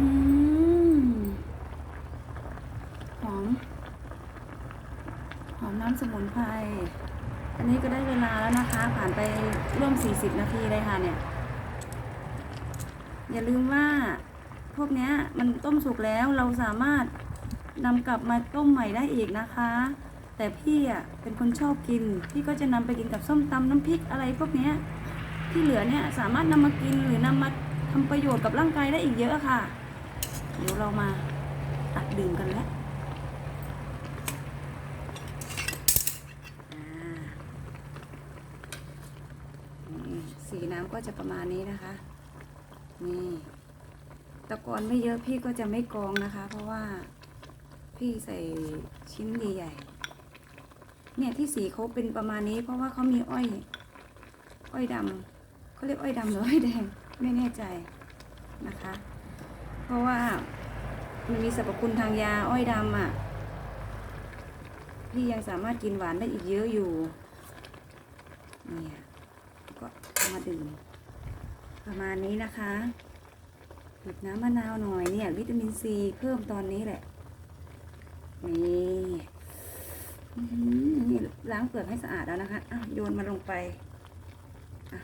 อืมหอม หอมน้ำสมุนไพร อันนี้ก็ได้เวลาแล้วนะคะ ผ่านไปร่วม 40 นาทีเลยค่ะเนี่ย อย่าลืมว่าพวกเนี้ยมันต้มสุกแล้วเราสามารถนำกลับมาต้มใหม่ได้อีกนะคะ แต่พี่อะเป็นคนชอบกิน พี่ก็จะนำไปกินกับส้มตำน้ำพริกอะไรพวกเนี้ยที่เหลือเนี่ยสามารถนำมากินหรือนำมาทำประโยชน์กับร่างกายได้อีกเยอะค่ะ เรามาตักดื่มกันแล้วสีน้ำก็จะประมาณนี้นะคะ นี่ตะกอนไม่เยอะพี่ก็จะไม่กองนะคะ เพราะว่าพี่ใส่ชิ้นใหญ่ๆเนี่ยที่สีเขาเป็นประมาณนี้ เพราะว่าเขามีอ้อย อ้อยดำเขาเรียกอ้อยดำหรืออ้อยแดงไม่แน่ใจนะคะ เพราะว่า มันมีสรรพคุณทางยาอ้อยดำอะ พี่ยังสามารถกินหวานได้อีกเยอะอยู่เนี่ยก็เอามาดื่มประมาณนี้นะคะบีบน้ำมะนาวหน่อยเนี่ย วิตามินซีเพิ่มตอนนี้แหละ นี่นี่ล้างเปลือกให้สะอาดแล้วนะคะอะโยนมันลงไปอะ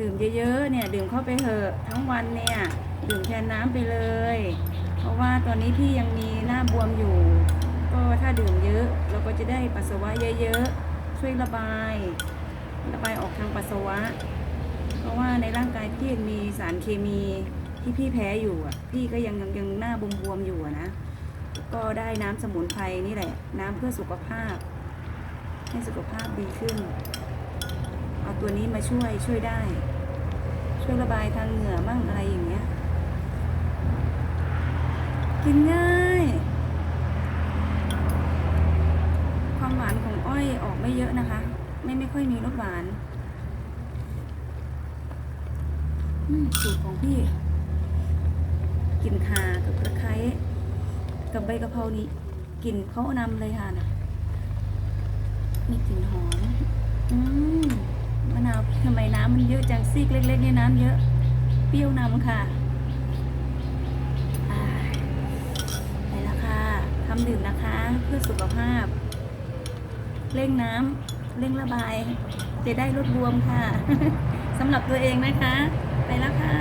ดื่มเยอะๆ เนี่ย ดื่มเข้าไปเถอะทั้งวันเนี่ย ดื่มแทนน้ำไปเลย เพราะว่าตอนนี้พี่ยังมีหน้าบวมอยู่ ก็ถ้าดื่มเยอะ เราก็จะได้ปัสสาวะเยอะๆ ช่วยระบาย ระบายออกทางปัสสาวะ เพราะว่าในร่างกายพี่มีสารเคมีที่พี่แพ้อยู่อะ พี่ก็ยังยังยงหน้าบวมๆอยู่นะ ก็ได้น้ำสมุนไพรนี่แหละ น้ำเพื่อสุขภาพ ให้สุขภาพดีขึ้น เอาตัวนี้มาช่วยช่วยได้ ช่วยระบายทางเหงื่อมั่งอะไรอย่างเงี้ย กินง่าย ความหวานของอ้อยออกไม่เยอะนะคะ ไม่ไม่ค่อยมีรสหวานสูตรของพี่กลิ่นข่ากับตะไคร้กับใบกะเพรานี่กลิ่นเขานำเลยค่ะนะมีกลิ่นหอมำมน้ำมันเยอะจังซีกเล็กๆเนี่ยน้ำเยอะ เปรี้ยวนำค่ะไปแล้วค่ะทำดื่มนะคะ เพื่อสุขภาพ เร่งน้ำเร่งระบาย จะได้ลดบวมค่ะสำหรับตัวเองนะคะ ไปแล้วค่ะ